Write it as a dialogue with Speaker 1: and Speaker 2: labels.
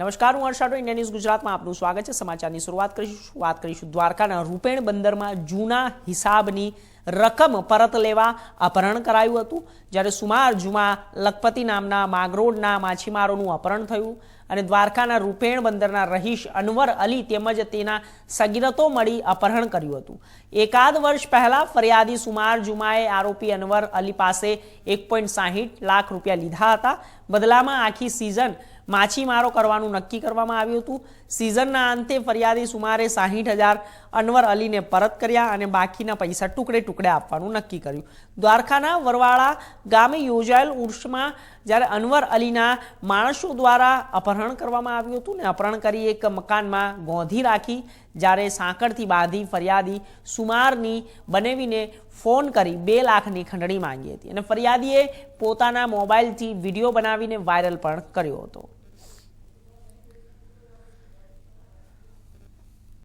Speaker 1: નમસ્કાર, હું હર્ષાડો India news ગુજરાતમાં આપનું સ્વાગત છે. સમાચારની શરૂઆત કરીશું. વાત કરીશું દ્વારકાના રૂપેણ બંદરમાં જૂના હિસાબની રકમ પરત લેવા અપહરણ કરાયું હતું. જ્યારે સુમાર જુમા લખપતિ નામના માગરોડના માછીમારોનું અપહરણ થયું અને દ્વારકાના રૂપેણ બંદરના રહીશ અનવર અલી તેમજ તેના સગીરતો મળી અપહરણ કર્યું હતું. એકાદ વર્ષ પહેલા ફરિયાદી સુમાર જુમાએ આરોપી અનવર અલી પાસે એક લાખ રૂપિયા લીધા હતા. બદલામાં આખી સિઝન માછીમારો કરવાનું નક્કી કરવામાં આવ્યું હતું. સિઝનના અંતે ફરિયાદી સુમારે સાહીઠ હજાર અનવર અલીને પરત કર્યા અને બાકીના પૈસા ટુકડે ટુકડે આપવાનું નક્કી કર્યું. દ્વારકાના વરવાળા ગામે યોજાયેલ ઉર્ષમાં જ્યારે અનવર અલીના માણસો દ્વારા અપહરણ કરવામાં આવ્યું હતું ને અપહરણ કરી એક મકાનમાં ગોંધી રાખી, જ્યારે સાંકળથી બાંધી ફરિયાદી સુમારની બનાવીને ફોન કરી બે લાખની ખંડણી માંગી હતી. અને ફરિયાદીએ પોતાના મોબાઈલથી વીડિયો બનાવીને વાયરલ પણ કર્યો હતો.